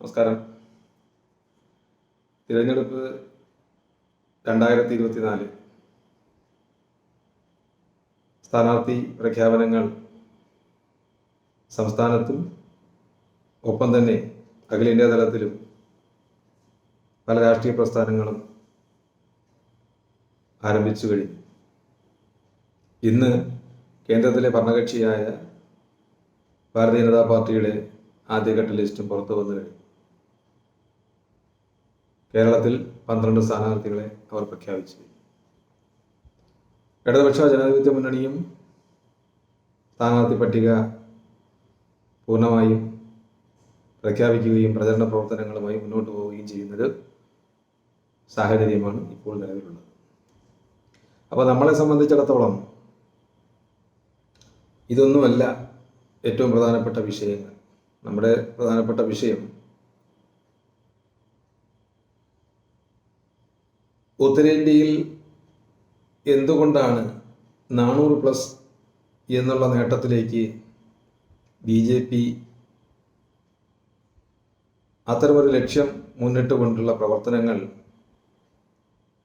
നമസ്കാരം. തിരഞ്ഞെടുപ്പ് രണ്ടായിരത്തി ഇരുപത്തിനാല് സ്ഥാനാർത്ഥി പ്രഖ്യാപനങ്ങൾ സംസ്ഥാനത്തും ഒപ്പം തന്നെ അഖിലേന്ത്യാ തലത്തിലും പല രാഷ്ട്രീയ പ്രസ്ഥാനങ്ങളും ആരംഭിച്ചു കഴിഞ്ഞു. ഇന്ന് കേന്ദ്രത്തിലെ ഭരണകക്ഷിയായ ഭാരതീയ ജനതാ പാർട്ടിയുടെ ആദ്യഘട്ട ലിസ്റ്റും പുറത്തു വന്നു കഴിഞ്ഞു. കേരളത്തിൽ പന്ത്രണ്ട് സ്ഥാനാർത്ഥികളെ അവർ പ്രഖ്യാപിച്ചു. ഇടതുപക്ഷ ജനാധിപത്യ മുന്നണിയും സ്ഥാനാർത്ഥി പട്ടിക പൂർണമായും പ്രഖ്യാപിക്കുകയും പ്രചരണ പ്രവർത്തനങ്ങളുമായി മുന്നോട്ട് പോവുകയും ചെയ്യുന്നൊരു സാഹചര്യമാണ് ഇപ്പോൾ നിലവിലുള്ളത്. അപ്പോൾ നമ്മളെ സംബന്ധിച്ചിടത്തോളം ഇതൊന്നുമല്ല ഏറ്റവും പ്രധാനപ്പെട്ട വിഷയങ്ങൾ. നമ്മുടെ പ്രധാനപ്പെട്ട വിഷയം ഉത്തരേന്ത്യയിൽ എന്തുകൊണ്ടാണ് നാനൂറ് പ്ലസ് എന്നുള്ള നേട്ടത്തിലേക്ക് ബി ജെ പി അത്തരമൊരു ലക്ഷ്യം മുന്നിട്ട് കൊണ്ടുള്ള പ്രവർത്തനങ്ങൾ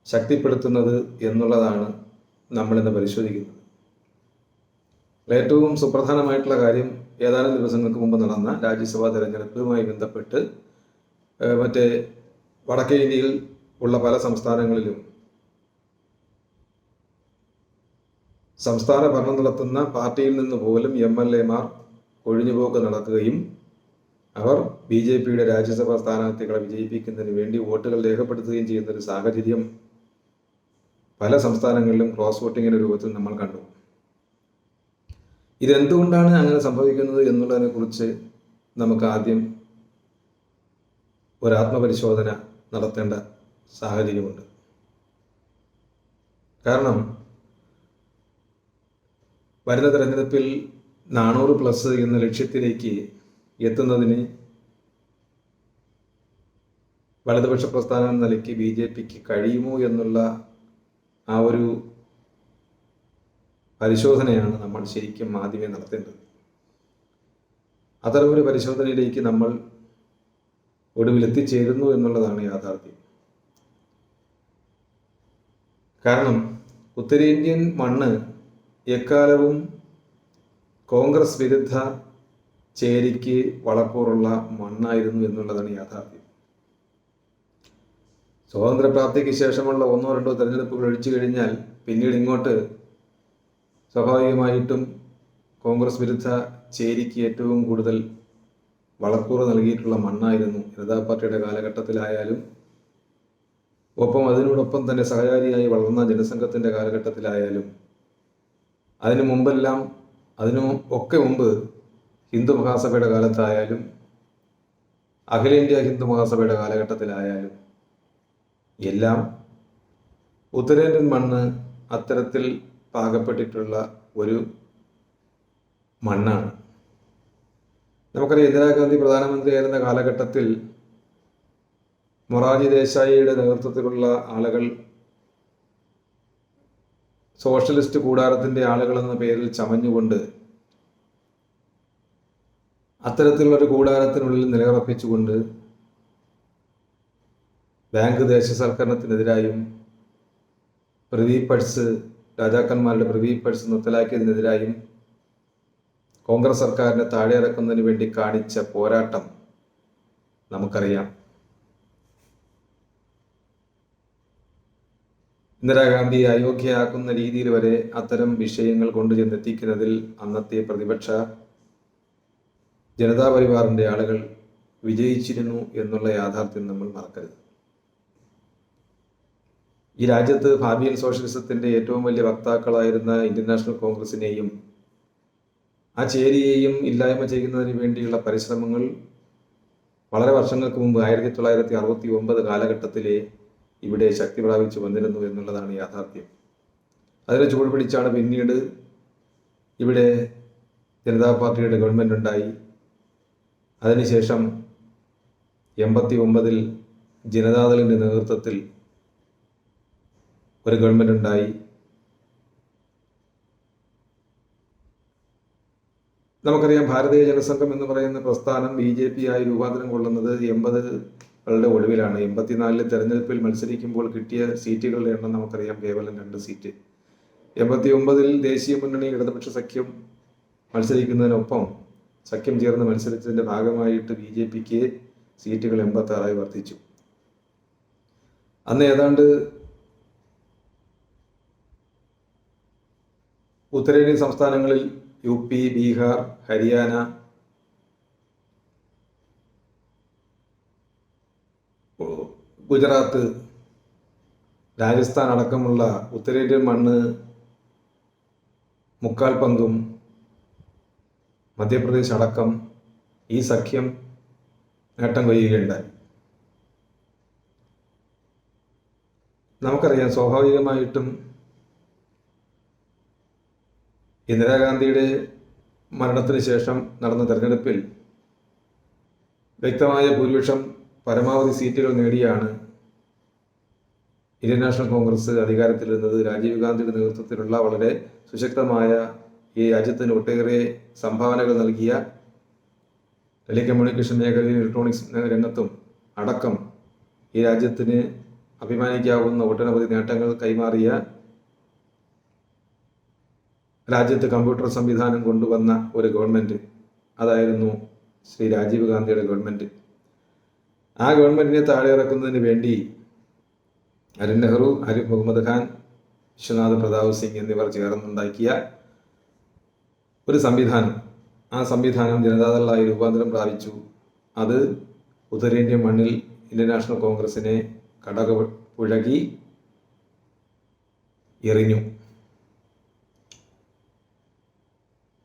ശക്തിപ്പെടുത്തുന്നത് എന്നുള്ളതാണ് നമ്മളിന്ന് പരിശോധിക്കുന്നത്. ഏറ്റവും സുപ്രധാനമായിട്ടുള്ള കാര്യം ഏതാനും ദിവസങ്ങൾക്ക് മുമ്പ് നടന്ന രാജ്യസഭാ തെരഞ്ഞെടുപ്പുമായി ബന്ധപ്പെട്ട് മറ്റേ വടക്കേ ഇന്ത്യയിൽ ഉള്ള പല സംസ്ഥാനങ്ങളിലും സംസ്ഥാന ഭരണം നടത്തുന്ന പാർട്ടിയിൽ നിന്ന് പോലും എം എൽ എമാർ ഒഴിഞ്ഞുപോക്ക് നടക്കുകയും അവർ ബി ജെ പിയുടെ രാജ്യസഭാ സ്ഥാനാർത്ഥികളെ വിജയിപ്പിക്കുന്നതിന് വേണ്ടി വോട്ടുകൾ രേഖപ്പെടുത്തുകയും ചെയ്യുന്ന ഒരു സാഹചര്യം പല സംസ്ഥാനങ്ങളിലും ക്രോസ് വോട്ടിങ്ങിന്റെ രൂപത്തിൽ നമ്മൾ കണ്ടു. ഇതെന്തുകൊണ്ടാണ് അങ്ങനെ സംഭവിക്കുന്നത് എന്നുള്ളതിനെ കുറിച്ച് നമുക്ക് ആദ്യം ഒരു ആത്മപരിശോധന നടത്തേണ്ട സാഹചര്യമുണ്ട്. കാരണം വരുന്ന തെരഞ്ഞെടുപ്പിൽ നാനൂറ് പ്ലസ് എന്ന ലക്ഷ്യത്തിലേക്ക് എത്തുന്നതിന് വലതുപക്ഷ പ്രസ്ഥാനം എന്ന നിലയ്ക്ക് ബി ജെ പിക്ക് കഴിയുമോ എന്നുള്ള ആ ഒരു പരിശോധനയാണ് നമ്മൾ ശരിക്കും ആദ്യമേ നടത്തേണ്ടത്. അത്തരമൊരു പരിശോധനയിലേക്ക് നമ്മൾ ഒടുവിൽ എത്തിച്ചേരുന്നു എന്നുള്ളതാണ് യാഥാർത്ഥ്യം. കാരണം ഉത്തരേന്ത്യൻ മണ്ണ് എക്കാലവും കോൺഗ്രസ് വിരുദ്ധ ചേരിക്ക് വളപ്പോറുള്ള മണ്ണായിരുന്നു എന്നുള്ളതാണ് യാഥാർത്ഥ്യം. സ്വാതന്ത്ര്യപ്രാപ്തിക്ക് ശേഷമുള്ള ഒന്നോ രണ്ടോ തെരഞ്ഞെടുപ്പുകൾ ഒഴിച്ചു കഴിഞ്ഞാൽ പിന്നീട് ഇങ്ങോട്ട് സ്വാഭാവികമായിട്ടും കോൺഗ്രസ് വിരുദ്ധ ചേരിക്ക് ഏറ്റവും കൂടുതൽ വളക്കൂറ് നൽകിയിട്ടുള്ള മണ്ണായിരുന്നു. ജനതാ പാർട്ടിയുടെ കാലഘട്ടത്തിലായാലും ഒപ്പം അതിനോടൊപ്പം തന്നെ സഹചാരിയായി വളർന്ന ജനസംഘത്തിന്റെ കാലഘട്ടത്തിലായാലും അതിനു മുമ്പെല്ലാം അതിനു ഒക്കെ മുമ്പ് ഹിന്ദു മഹാസഭയുടെ കാലത്തായാലും അഖിലേന്ത്യാ ഹിന്ദു മഹാസഭയുടെ കാലഘട്ടത്തിലായാലും എല്ലാം ഉത്തരേന്ത്യൻ മണ്ണ് അത്തരത്തിൽ പാകപ്പെട്ടിട്ടുള്ള ഒരു മണ്ണാണ്. നമുക്കറിയാം ഇന്ദിരാഗാന്ധി പ്രധാനമന്ത്രിയായിരുന്ന കാലഘട്ടത്തിൽ മൊറാർജി ദേശായിയുടെ നേതൃത്വത്തിലുള്ള ആളുകൾ സോഷ്യലിസ്റ്റ് കൂടാരത്തിന്റെ ആളുകൾ എന്ന പേരിൽ ചമഞ്ഞുകൊണ്ട് അത്തരത്തിലുള്ളൊരു കൂടാരത്തിനുള്ളിൽ നിലയുറപ്പിച്ചുകൊണ്ട് ബാങ്ക് ദേശസൽക്കരണത്തിനെതിരായും പ്രിവി പഴ്സ് രാജാക്കന്മാരുടെ പ്രിവി പഴ്സ് നിർത്തലാക്കിയതിനെതിരായും കോൺഗ്രസ് സർക്കാരിനെ താഴെ ഇറക്കുന്നതിന് വേണ്ടി കാണിച്ച പോരാട്ടം നമുക്കറിയാം. ഇന്ദിരാഗാന്ധി അയോഗ്യയാക്കുന്ന രീതിയിൽ വരെ അത്തരം വിഷയങ്ങൾ കൊണ്ടുചെന്നെത്തിക്കുന്നതിൽ അന്നത്തെ പ്രതിപക്ഷ ജനതാ പരിവാറിന്റെ ആളുകൾ വിജയിച്ചിരുന്നു എന്നുള്ള യാഥാർത്ഥ്യം നമ്മൾ മറക്കരുത്. ഈ രാജ്യത്ത് ഫാബിയൻ സോഷ്യലിസത്തിന്റെ ഏറ്റവും വലിയ വക്താക്കളായിരുന്ന ഇന്ത്യൻ നാഷണൽ കോൺഗ്രസിനെയും ആ ചേരിയെയും ഇല്ലായ്മ ചെയ്യുന്നതിന് വേണ്ടിയുള്ള പരിശ്രമങ്ങൾ വളരെ വർഷങ്ങൾക്ക് മുമ്പ് ആയിരത്തി തൊള്ളായിരത്തി അറുപത്തി ഒമ്പത് കാലഘട്ടത്തിലെ ഇവിടെ ശക്തി പ്രാപിച്ചു വന്നിരുന്നു എന്നുള്ളതാണ് യാഥാർത്ഥ്യം. അതിനെ ചൂട് പിടിച്ചാണ് പിന്നീട് ഇവിടെ ജനതാ പാർട്ടിയുടെ ഗവൺമെന്റ് ഉണ്ടായി. അതിനുശേഷം എൺപത്തി ഒമ്പതിൽ ജനതാദളിന്റെ നേതൃത്വത്തിൽ ഒരു ഗവൺമെന്റ് ഉണ്ടായി. നമുക്കറിയാം ഭാരതീയ ജനസംഘം എന്ന് പറയുന്ന പ്രസ്ഥാനം ബി ജെ പി ആയി രൂപാന്തരം കൊള്ളുന്നത് എൺപതുകളുടെ ഒടുവിലാണ്. എൺപത്തിനാലിലെ തെരഞ്ഞെടുപ്പിൽ മത്സരിക്കുമ്പോൾ കിട്ടിയ സീറ്റുകളുടെ എണ്ണം നമുക്കറിയാം. കേവലം രണ്ട് സീറ്റ്. എൺപത്തി ഒമ്പതിൽ ദേശീയ മുന്നണി ഇടതുപക്ഷ സഖ്യം മത്സരിക്കുന്നതിനൊപ്പം സഖ്യം ചേർന്ന് മത്സരിച്ചതിന്റെ ഭാഗമായിട്ട് ബി ജെ പിക്ക് സീറ്റുകൾ എൺപത്തി ആറായി വർദ്ധിച്ചു. അന്ന് ഏതാണ്ട് ഉത്തരേന്ത്യൻ സംസ്ഥാനങ്ങളിൽ യു പി ബീഹാർ ഹരിയാന ഗുജറാത്ത് രാജസ്ഥാൻ അടക്കമുള്ള ഉത്തരേന്ത്യൻ മണ്ണ് മുക്കാൽ പങ്കും മധ്യപ്രദേശ് അടക്കം ഈ സഖ്യം നേട്ടം കൊയ്യുകയുണ്ടായി. നമുക്കറിയാം സ്വാഭാവികമായിട്ടും ഇന്ദിരാഗാന്ധിയുടെ മരണത്തിന് ശേഷം നടന്ന തെരഞ്ഞെടുപ്പിൽ വ്യക്തമായ ഭൂരിപക്ഷം പരമാവധി സീറ്റുകൾ നേടിയാണ് ഇന്ത്യൻ നാഷണൽ കോൺഗ്രസ് അധികാരത്തിൽ അധികാരത്തിലിരുന്നത് രാജീവ് ഗാന്ധിയുടെ നേതൃത്വത്തിലുള്ള വളരെ സുശക്തമായ ഈ രാജ്യത്തിന് ഒട്ടേറെ സംഭാവനകൾ നൽകിയ ടെലികമ്മ്യൂണിക്കേഷൻ മേഖലയിൽ ഇലക്ട്രോണിക്സ് രംഗത്തും അടക്കം ഈ രാജ്യത്തിന് അഭിമാനിക്കാവുന്ന ഒട്ടനവധി നേട്ടങ്ങൾ കൈമാറിയ രാജ്യത്ത് കമ്പ്യൂട്ടർ സംവിധാനം കൊണ്ടുവന്ന ഒരു ഗവൺമെന്റ് അതായിരുന്നു ശ്രീ രാജീവ് ഗാന്ധിയുടെ ഗവൺമെന്റ് ആ ഗവൺമെന്റിനെ താഴെ ഇറക്കുന്നതിന് വേണ്ടി അരുൺ നെഹ്റു അരിഫ് മുഹമ്മദ് ഖാൻ വിശ്വനാഥ് പ്രതാപ് സിംഗ് എന്നിവർ ചേർന്നുണ്ടാക്കിയ ഒരു സംവിധാനം. ആ സംവിധാനം ജനതാദളായി രൂപാന്തരം പ്രാപിച്ചു. അത് ഉത്തരേന്ത്യൻ മണ്ണിൽ ഇന്ത്യൻ നാഷണൽ കോൺഗ്രസിനെ കടക പുഴകി എറിഞ്ഞു.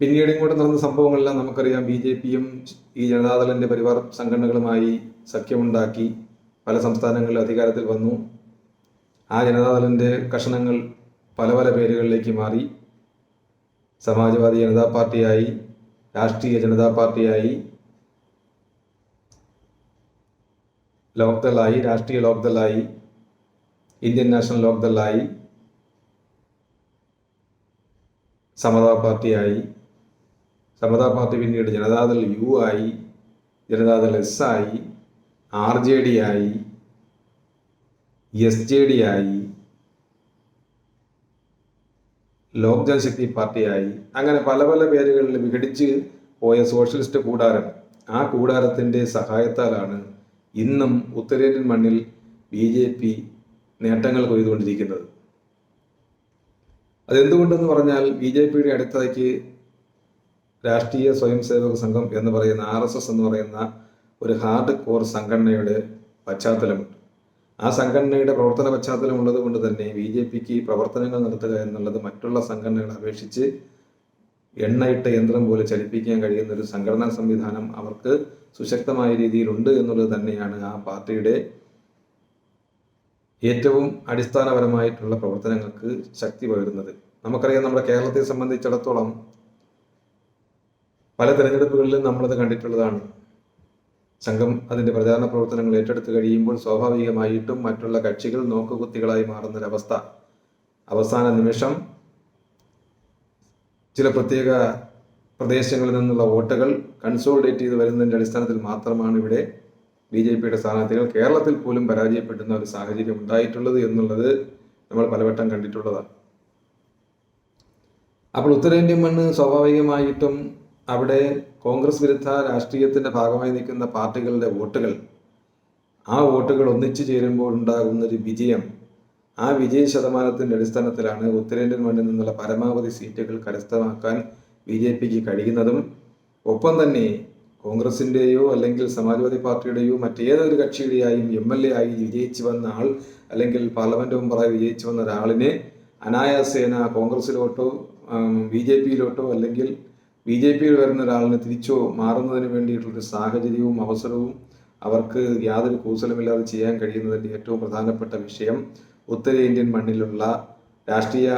പിന്നീട് ഇങ്ങോട്ട് നടന്ന സംഭവങ്ങളെല്ലാം നമുക്കറിയാം. ബി ജെ പിയും ഈ ജനതാദളിന്റെ പരിവാർ സംഘടനകളുമായി സഖ്യമുണ്ടാക്കി പല സംസ്ഥാനങ്ങളിൽ അധികാരത്തിൽ വന്നു. ആ ജനതാദളിന്റെ കഷണങ്ങൾ പല പല പേരുകളിലേക്ക് മാറി. സമാജ്വാദി ജനതാ പാർട്ടിയായി രാഷ്ട്രീയ ജനതാ പാർട്ടിയായി ലോക്ദളായി രാഷ്ട്രീയ ലോക്ദളായി ഇന്ത്യൻ നാഷണൽ ലോക്ദളായി സമതാ പാർട്ടിയായി. സമതാ പാർട്ടി പിന്നീട് ജനതാദൾ യു ആയി ജനതാദൾ എസ് ആയി ആർ ജെ ഡി ആയി എസ് ജെ ഡി ആയി ലോക് ജനശക്തി പാർട്ടിയായി അങ്ങനെ പല പല പേരുകളിൽ വിഘടിച്ച് പോയ സോഷ്യലിസ്റ്റ് കൂടാരം ആ കൂടാരത്തിന്റെ സഹായത്താലാണ് ഇന്നും ഉത്തരേന്ത്യൻ മണ്ണിൽ ബി ജെ പി നേട്ടങ്ങൾ കൊയ്തുകൊണ്ടിരിക്കുന്നത്. അതെന്തുകൊണ്ടെന്ന് പറഞ്ഞാൽ ബി ജെ പിയുടെ അടുത്തേക്ക് രാഷ്ട്രീയ സ്വയം സേവക സംഘം എന്ന് പറയുന്ന ആർ എസ് എസ് എന്ന് പറയുന്ന ഒരു ഹാർഡ് കോർ സംഘടനയുടെ പശ്ചാത്തലമുണ്ട്. ആ സംഘടനയുടെ പ്രവർത്തന പശ്ചാത്തലം ഉള്ളത് കൊണ്ട് തന്നെ ബി ജെ പിക്ക് പ്രവർത്തനങ്ങൾ നടത്തുക എന്നുള്ളത് മറ്റുള്ള സംഘടനകളെ അപേക്ഷിച്ച് എണ്ണയിട്ട യന്ത്രം പോലെ ചലിപ്പിക്കാൻ കഴിയുന്ന ഒരു സംഘടനാ സംവിധാനം അവർക്ക് സുശക്തമായ രീതിയിലുണ്ട് എന്നുള്ളത് തന്നെയാണ് ആ പാർട്ടിയുടെ ഏറ്റവും അടിസ്ഥാനപരമായിട്ടുള്ള പ്രവർത്തനങ്ങൾക്ക് ശക്തി പകരുന്നത്. നമുക്കറിയാം നമ്മുടെ കേരളത്തെ സംബന്ധിച്ചിടത്തോളം പല തെരഞ്ഞെടുപ്പുകളിലും നമ്മളത് കണ്ടിട്ടുള്ളതാണ്. സംഘം അതിന്റെ പ്രചാരണ പ്രവർത്തനങ്ങൾ ഏറ്റെടുത്തു കഴിയുമ്പോൾ സ്വാഭാവികമായിട്ടും മറ്റുള്ള കക്ഷികൾ നോക്കുകുത്തികളായി മാറുന്നൊരവസ്ഥ. അവസാന നിമിഷം ചില പ്രത്യേക പ്രദേശങ്ങളിൽ നിന്നുള്ള വോട്ടുകൾ കൺസോളിഡേറ്റ് ചെയ്ത് വരുന്നതിന്റെ അടിസ്ഥാനത്തിൽ മാത്രമാണ് ഇവിടെ ബി ജെ പിയുടെ സ്ഥാനാർത്ഥികൾ കേരളത്തിൽ പോലും പരാജയപ്പെടുന്ന ഒരു സാഹചര്യം ഉണ്ടായിട്ടുള്ളത് എന്നുള്ളത് നമ്മൾ പലവട്ടം കണ്ടിട്ടുള്ളതാണ്. അപ്പോൾ ഉത്തരേന്ത്യൻ മണ്ണ് സ്വാഭാവികമായിട്ടും അവിടെ കോൺഗ്രസ് വിരുദ്ധ രാഷ്ട്രീയത്തിന്റെ ഭാഗമായി നിൽക്കുന്ന പാർട്ടികളുടെ വോട്ടുകൾ ആ വോട്ടുകൾ ഒന്നിച്ചു ചേരുമ്പോൾ ഉണ്ടാകുന്ന ഒരു വിജയം ആ വിജയ ശതമാനത്തിന്റെ അടിസ്ഥാനത്തിലാണ് ഉത്തരേന്ത്യൻ മണ്ണിൽ നിന്നുള്ള പരമാവധി സീറ്റുകൾ കരസ്ഥമാക്കാൻ ബി ജെ പിക്ക് കഴിയുന്നതും. ഒപ്പം തന്നെ കോൺഗ്രസിന്റെയോ അല്ലെങ്കിൽ സമാജ്വാദി പാർട്ടിയുടെയോ മറ്റേതൊരു കക്ഷിയുടെയായും എം എൽ എ ആയി വിജയിച്ചു വന്ന ആൾ അല്ലെങ്കിൽ പാർലമെന്റ് മെമ്പറായി വിജയിച്ചു വന്ന ഒരാളിനെ അനായാസേന കോൺഗ്രസിലോട്ടോ ബി ജെ പിയിലോട്ടോ അല്ലെങ്കിൽ ബി ജെ പിയിൽ വരുന്ന ഒരാളിനെ തിരിച്ചു മാറുന്നതിന് വേണ്ടിയിട്ടുള്ളൊരു സാഹചര്യവും അവസരവും അവർക്ക് യാതൊരു കൂസലമില്ലാതെ ചെയ്യാൻ കഴിയുന്നതിന്റെ ഏറ്റവും പ്രധാനപ്പെട്ട വിഷയം ഉത്തരേന്ത്യൻ മണ്ണിലുള്ള രാഷ്ട്രീയ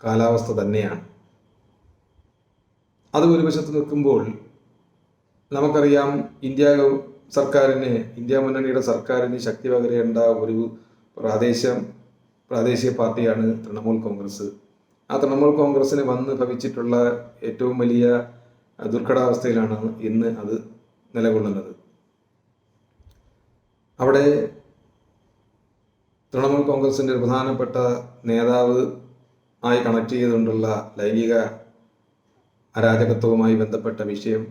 കാലാവസ്ഥ തന്നെയാണ്. അത് ഒരു വശത്ത് നിൽക്കുമ്പോൾ നമുക്കറിയാം ഇന്ത്യ സർക്കാരിന് ഇന്ത്യ മുന്നണിയുടെ സർക്കാരിന് ശക്തി പകരേണ്ട ഒരു പ്രാദേശം പ്രാദേശിക പാർട്ടിയാണ് തൃണമൂൽ കോൺഗ്രസ്. ആ തൃണമൂൽ കോൺഗ്രസിന് വന്ന് ഭവിച്ചിട്ടുള്ള ഏറ്റവും വലിയ ദുർഘടാവസ്ഥയിലാണ് ഇന്ന് അത് നിലകൊള്ളുന്നത്. അവിടെ തൃണമൂൽ കോൺഗ്രസിന്റെ ഒരു പ്രധാനപ്പെട്ട നേതാവ് ആയി കണക്ട് ചെയ്തുകൊണ്ടുള്ള ലൈംഗിക അരാജകത്വവുമായി ബന്ധപ്പെട്ട വിഷയം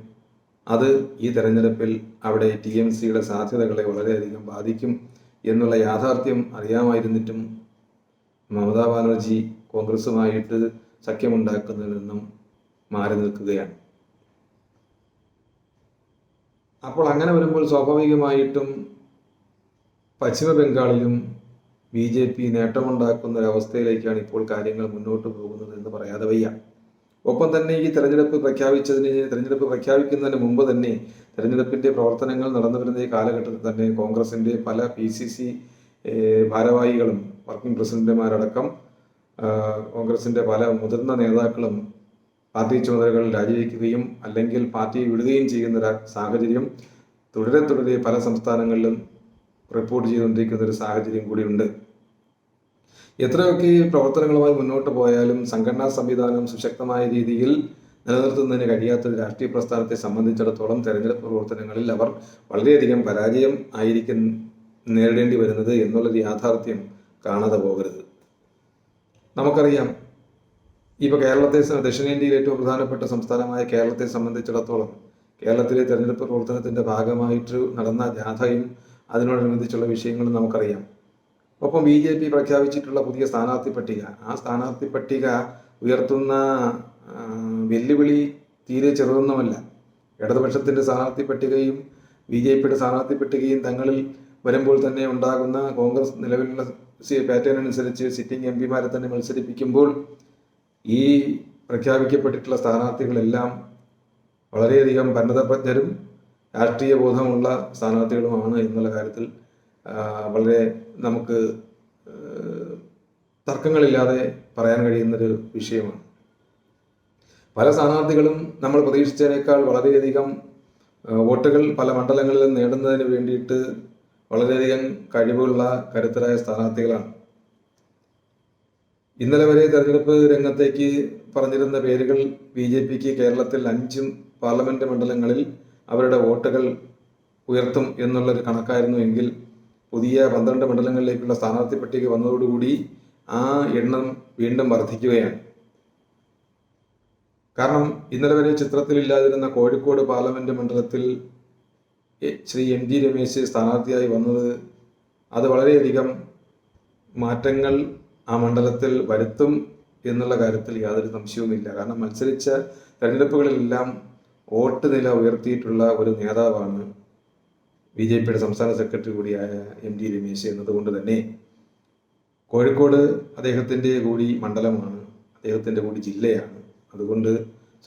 അത് ഈ തെരഞ്ഞെടുപ്പിൽ അവിടെ ടി എം സിയുടെ സാധ്യതകളെ വളരെയധികം ബാധിക്കും എന്നുള്ള യാഥാർത്ഥ്യം അറിയാമായിരുന്നിട്ടും മമതാ ബാനർജി കോൺഗ്രസുമായിട്ട് സഖ്യമുണ്ടാക്കുന്നതിൽ നിന്നും മാറി നിൽക്കുകയാണ്. അപ്പോൾ അങ്ങനെ വരുമ്പോൾ സ്വാഭാവികമായിട്ടും പശ്ചിമ ബംഗാളിലും ബി ജെ പി നേട്ടമുണ്ടാക്കുന്ന ഒരവസ്ഥയിലേക്കാണ് ഇപ്പോൾ കാര്യങ്ങൾ മുന്നോട്ട് പോകുന്നത് എന്ന് പറയാതെ വയ്യ. ഒപ്പം തന്നെ ഈ തെരഞ്ഞെടുപ്പ് പ്രഖ്യാപിച്ചതിന് തെരഞ്ഞെടുപ്പ് പ്രഖ്യാപിക്കുന്നതിന് മുമ്പ് തന്നെ തെരഞ്ഞെടുപ്പിന്റെ പ്രവർത്തനങ്ങൾ നടന്നു വരുന്ന ഈ കാലഘട്ടത്തിൽ തന്നെ കോൺഗ്രസിന്റെ പല പി സി സി ഭാരവാഹികളും വർക്കിംഗ് പ്രസിഡന്റുമാരടക്കം ആ, കോൺഗ്രസിന്റെ പല മുതിർന്ന നേതാക്കളും പാർട്ടി ചുമതലകൾ രാജിവെക്കുകയും അല്ലെങ്കിൽ പാർട്ടി വിടുകയും ചെയ്യുന്ന സാഹചര്യം തുടരെ തുടരെ പല സംസ്ഥാനങ്ങളിലും റിപ്പോർട്ട് ചെയ്തുകൊണ്ടിരിക്കുന്ന ഒരു സാഹചര്യം കൂടിയുണ്ട് എത്രയൊക്കെ പ്രവർത്തനങ്ങളുമായി മുന്നോട്ട് പോയാലും സംഘടനാ സംവിധാനം സുശക്തമായ രീതിയിൽ നിലനിർത്തുന്നതിന് കഴിയാത്ത ഒരു രാഷ്ട്രീയ പ്രസ്ഥാനത്തെ സംബന്ധിച്ചിടത്തോളം തെരഞ്ഞെടുപ്പ് പ്രവർത്തനങ്ങളിൽ അവർ വളരെയധികം പരാജയം ആയിരിക്കും നേരിടേണ്ടി വരുന്നത് എന്നുള്ളൊരു യാഥാർത്ഥ്യം കാണാതെ പോകരുത്. നമുക്കറിയാം ഇപ്പോൾ കേരളത്തെ ദക്ഷിണേന്ത്യയിലെ ഏറ്റവും പ്രധാനപ്പെട്ട സംസ്ഥാനമായ കേരളത്തെ സംബന്ധിച്ചിടത്തോളം കേരളത്തിലെ തെരഞ്ഞെടുപ്പ് പ്രവർത്തനത്തിന്റെ ഭാഗമായിട്ട് നടന്ന ജാഥയും അതിനോടനുബന്ധിച്ചുള്ള വിഷയങ്ങളും നമുക്കറിയാം. ഒപ്പം ബി ജെ പി പ്രഖ്യാപിച്ചിട്ടുള്ള പുതിയ സ്ഥാനാർത്ഥി പട്ടിക ആ സ്ഥാനാർത്ഥി പട്ടിക ഉയർത്തുന്ന വെല്ലുവിളി തീരെ ചെറുതൊന്നുമല്ല. ഇടതുപക്ഷത്തിന്റെ സ്ഥാനാർത്ഥി പട്ടികയും ബി ജെ പിയുടെ സ്ഥാനാർത്ഥി പട്ടികയും തങ്ങളിൽ വരുമ്പോൾ തന്നെ ഉണ്ടാകുന്ന കോൺഗ്രസ് നിലവിലുള്ള പാറ്റേൺ അനുസരിച്ച് സിറ്റിംഗ് എം പിമാരെ തന്നെ മത്സരിപ്പിക്കുമ്പോൾ ഈ പ്രഖ്യാപിക്കപ്പെട്ടിട്ടുള്ള സ്ഥാനാർത്ഥികളെല്ലാം വളരെയധികം ഭരണതജ്ഞരും രാഷ്ട്രീയ ബോധമുള്ള സ്ഥാനാർത്ഥികളുമാണ് എന്നുള്ള കാര്യത്തിൽ വളരെ നമുക്ക് തർക്കങ്ങളില്ലാതെ പറയാൻ കഴിയുന്നൊരു വിഷയമാണ്. പല സ്ഥാനാർത്ഥികളും നമ്മൾ പ്രതീക്ഷിച്ചതിനേക്കാൾ വളരെയധികം വോട്ടുകൾ പല മണ്ഡലങ്ങളിലും നേടുന്നതിന് വേണ്ടിയിട്ട് വളരെയധികം കഴിവുള്ള കരുത്തരായ സ്ഥാനാർത്ഥികളാണ്. ഇന്നലെ വരെ തെരഞ്ഞെടുപ്പ് രംഗത്തേക്ക് പറഞ്ഞിരുന്ന പേരുകൾ ബി ജെ പിക്ക് കേരളത്തിൽ അഞ്ചും പാർലമെന്റ് മണ്ഡലങ്ങളിൽ അവരുടെ വോട്ടുകൾ ഉയർത്തും എന്നുള്ളൊരു കണക്കായിരുന്നു എങ്കിൽ പുതിയ പന്ത്രണ്ട് മണ്ഡലങ്ങളിലേക്കുള്ള സ്ഥാനാർത്ഥി പട്ടിക വന്നതോടുകൂടി ആ എണ്ണം വീണ്ടും വർദ്ധിക്കുകയാണ്. കാരണം ഇന്നലെ വരെ ചിത്രത്തിലില്ലാതിരുന്ന കോഴിക്കോട് പാർലമെന്റ് മണ്ഡലത്തിൽ ശ്രീ എം ജി രമേശ് സ്ഥാനാർത്ഥിയായി വന്നത് അത് വളരെയധികം മാറ്റങ്ങൾ ആ മണ്ഡലത്തിൽ വരുത്തും എന്നുള്ള കാര്യത്തിൽ യാതൊരു സംശയവുമില്ല. കാരണം മത്സരിച്ച തെരഞ്ഞെടുപ്പുകളിലെല്ലാം വോട്ട് നില ഉയർത്തിയിട്ടുള്ള ഒരു നേതാവാണ് ബി ജെ പിയുടെ സംസ്ഥാന സെക്രട്ടറി കൂടിയായ എം ഡി രമേശ് എന്നതുകൊണ്ട് തന്നെ കോഴിക്കോട് അദ്ദേഹത്തിന്റെ കൂടി മണ്ഡലമാണ് അദ്ദേഹത്തിന്റെ കൂടി ജില്ലയാണ്. അതുകൊണ്ട്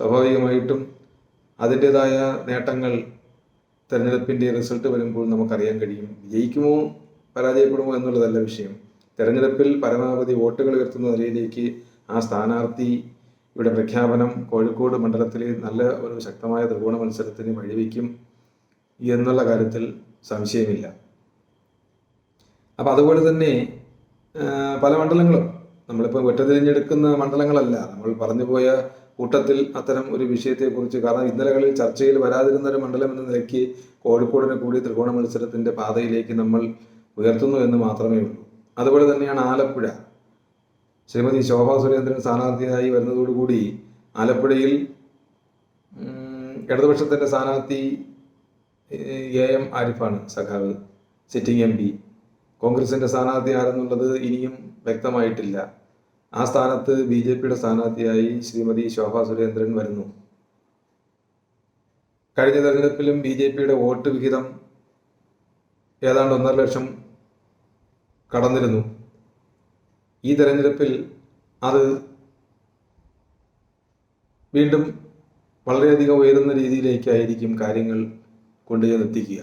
സ്വാഭാവികമായിട്ടും അതിന്റെതായ നേട്ടങ്ങൾ തെരഞ്ഞെടുപ്പിന്റെ റിസൾട്ട് വരുമ്പോൾ നമുക്കറിയാൻ കഴിയും ജയിക്കുമോ പരാജയപ്പെടുമോ എന്നുള്ളതല്ല വിഷയം. തെരഞ്ഞെടുപ്പിൽ പരമാവധി വോട്ടുകൾ ഉയർത്തുന്ന നിലയിലേക്ക് ആ സ്ഥാനാർത്ഥിയുടെ പ്രഖ്യാപനം കോഴിക്കോട് മണ്ഡലത്തിലെ നല്ല ഒരു ശക്തമായ ത്രികോണ മത്സരത്തിന് വഴിവെക്കും എന്നുള്ള കാര്യത്തിൽ സംശയമില്ല. അപ്പം അതുപോലെ തന്നെ പല മണ്ഡലങ്ങളും. നമ്മളിപ്പോൾ ഒറ്റ തിരഞ്ഞെടുക്കുന്ന മണ്ഡലങ്ങളല്ല. നമ്മൾ പറഞ്ഞു പോയ കൂട്ടത്തിൽ അത്തരം ഒരു വിഷയത്തെക്കുറിച്ച് കാരണം ഇന്നലകളിൽ ചർച്ചയിൽ വരാതിരുന്ന ഒരു മണ്ഡലം എന്ന നിലയ്ക്ക് കോഴിക്കോടിനെ കൂടി ത്രികോണ മത്സരത്തിന്റെ പാതയിലേക്ക് നമ്മൾ ഉയർത്തുന്നു എന്ന് മാത്രമേ ഉള്ളൂ. അതുപോലെ തന്നെയാണ് ആലപ്പുഴ. ശ്രീമതി ശോഭാ സുരേന്ദ്രൻ സ്ഥാനാർത്ഥിയായി വരുന്നതോടുകൂടി ആലപ്പുഴയിൽ ഇടതുപക്ഷത്തിന്റെ സ്ഥാനാർത്ഥി എ എം ആരിഫാണ് സഖാവ് സിറ്റിംഗ് എം പി. കോൺഗ്രസിന്റെ സ്ഥാനാർത്ഥി ആരെന്നുള്ളത് ഇനിയും വ്യക്തമായിട്ടില്ല. ആ സ്ഥാനത്ത് ബി ജെ പിയുടെ സ്ഥാനാർത്ഥിയായി ശ്രീമതി ശോഭ സുരേന്ദ്രൻ വരുന്നു. കഴിഞ്ഞ തെരഞ്ഞെടുപ്പിലും ബി ജെ പിയുടെ വോട്ട് വിഹിതം ഏതാണ്ട് ഒന്നര ലക്ഷം കടന്നിരുന്നു. ഈ തെരഞ്ഞെടുപ്പിൽ അത് വീണ്ടും വളരെയധികം ഉയരുന്ന രീതിയിലേക്കായിരിക്കും കാര്യങ്ങൾ കൊണ്ടുചെന്ന് എത്തിക്കുക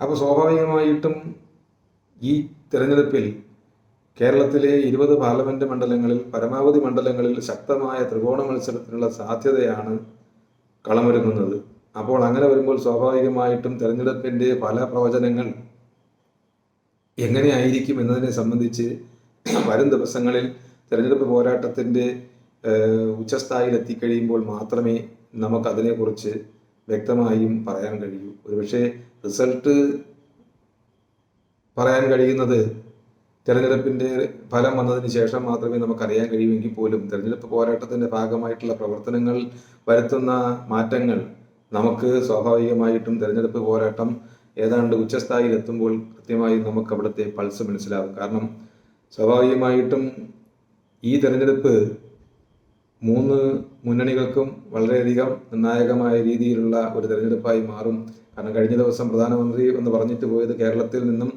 അപ്പോൾ സ്വാഭാവികമായിട്ടും ഈ തെരഞ്ഞെടുപ്പിൽ കേരളത്തിലെ ഇരുപത് പാർലമെന്റ് മണ്ഡലങ്ങളിൽ പരമാവധി മണ്ഡലങ്ങളിൽ ശക്തമായ ത്രികോണ മത്സരത്തിനുള്ള സാധ്യതയാണ് കളമൊരുങ്ങുന്നത്. അപ്പോൾ അങ്ങനെ വരുമ്പോൾ സ്വാഭാവികമായിട്ടും തെരഞ്ഞെടുപ്പിന്റെ പല പ്രവചനങ്ങൾ എങ്ങനെയായിരിക്കും എന്നതിനെ സംബന്ധിച്ച് വരും ദിവസങ്ങളിൽ തെരഞ്ഞെടുപ്പ് പോരാട്ടത്തിന്റെ ഉച്ചസ്ഥായിൽ എത്തിക്കഴിയുമ്പോൾ മാത്രമേ നമുക്കതിനെക്കുറിച്ച് വ്യക്തമായും പറയാൻ കഴിയൂ. ഒരുപക്ഷെ റിസൾട്ട് പറയാൻ കഴിയുന്നത് തെരഞ്ഞെടുപ്പിന്റെ ഫലം വന്നതിന് ശേഷം മാത്രമേ നമുക്കറിയാൻ കഴിയുമെങ്കിൽ പോലും തെരഞ്ഞെടുപ്പ് പോരാട്ടത്തിന്റെ ഭാഗമായിട്ടുള്ള പ്രവർത്തനങ്ങൾ വരുത്തുന്ന മാറ്റങ്ങൾ നമുക്ക് സ്വാഭാവികമായിട്ടും തെരഞ്ഞെടുപ്പ് പോരാട്ടം ഏതാണ്ട് ഉച്ചസ്ഥായിൽ എത്തുമ്പോൾ കൃത്യമായി നമുക്ക് അവിടുത്തെ പൾസ് മനസ്സിലാവും. കാരണം സ്വാഭാവികമായിട്ടും ഈ തെരഞ്ഞെടുപ്പ് മൂന്ന് മുന്നണികൾക്കും വളരെയധികം നിർണായകമായ രീതിയിലുള്ള ഒരു തെരഞ്ഞെടുപ്പായി മാറും. കാരണം കഴിഞ്ഞ ദിവസം പ്രധാനമന്ത്രി എന്ന് പറഞ്ഞിട്ട് പോയത് കേരളത്തിൽ നിന്നും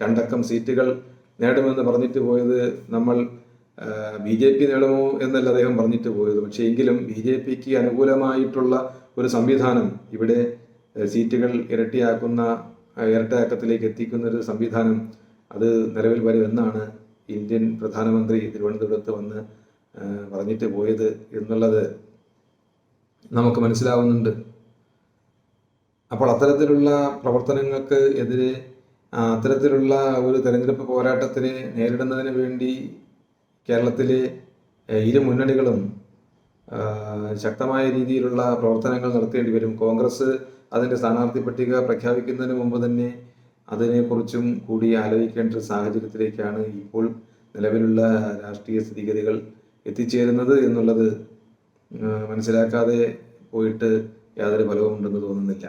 രണ്ടക്കം സീറ്റുകൾ നേടുമെന്ന് പറഞ്ഞിട്ട് പോയത് നമ്മൾ ബി ജെ പി നേടുമോ എന്നല്ല അദ്ദേഹം പറഞ്ഞിട്ട് പോയത്. പക്ഷേ എങ്കിലും ബി ജെ പിക്ക് അനുകൂലമായിട്ടുള്ള ഒരു സംവിധാനം ഇവിടെ സീറ്റുകൾ ഇരട്ടിയാക്കുന്ന ഇരട്ടയാക്കത്തിലേക്ക് എത്തിക്കുന്ന ഒരു സംവിധാനം അത് നിലവിൽ വരുമെന്നാണ് ഇന്ത്യൻ പ്രധാനമന്ത്രി തിരുവനന്തപുരത്ത് വന്ന് പറഞ്ഞിട്ട് പോയത് എന്നുള്ളത് നമുക്ക് മനസ്സിലാവുന്നുണ്ട്. അപ്പോൾ അത്തരത്തിലുള്ള പ്രവർത്തനങ്ങൾക്ക് എതിരെ അത്തരത്തിലുള്ള ഒരു തെരഞ്ഞെടുപ്പ് പോരാട്ടത്തിന് നേരിടുന്നതിന് വേണ്ടി കേരളത്തിലെ ഇരു മുന്നണികളും ശക്തമായ രീതിയിലുള്ള പ്രവർത്തനങ്ങൾ നടത്തേണ്ടി വരും. കോൺഗ്രസ് അതിന്റെ സ്ഥാനാർത്ഥി പട്ടിക പ്രഖ്യാപിക്കുന്നതിന് മുമ്പ് തന്നെ അതിനെക്കുറിച്ചും കൂടി ആലോചിക്കേണ്ട ഒരു സാഹചര്യത്തിലേക്കാണ് ഇപ്പോൾ നിലവിലുള്ള രാഷ്ട്രീയ സ്ഥിതിഗതികൾ എത്തിച്ചേരുന്നത് എന്നുള്ളത് മനസ്സിലാക്കാതെ പോയിട്ട് യാതൊരു ഫലവും ഉണ്ടെന്ന് തോന്നുന്നില്ല.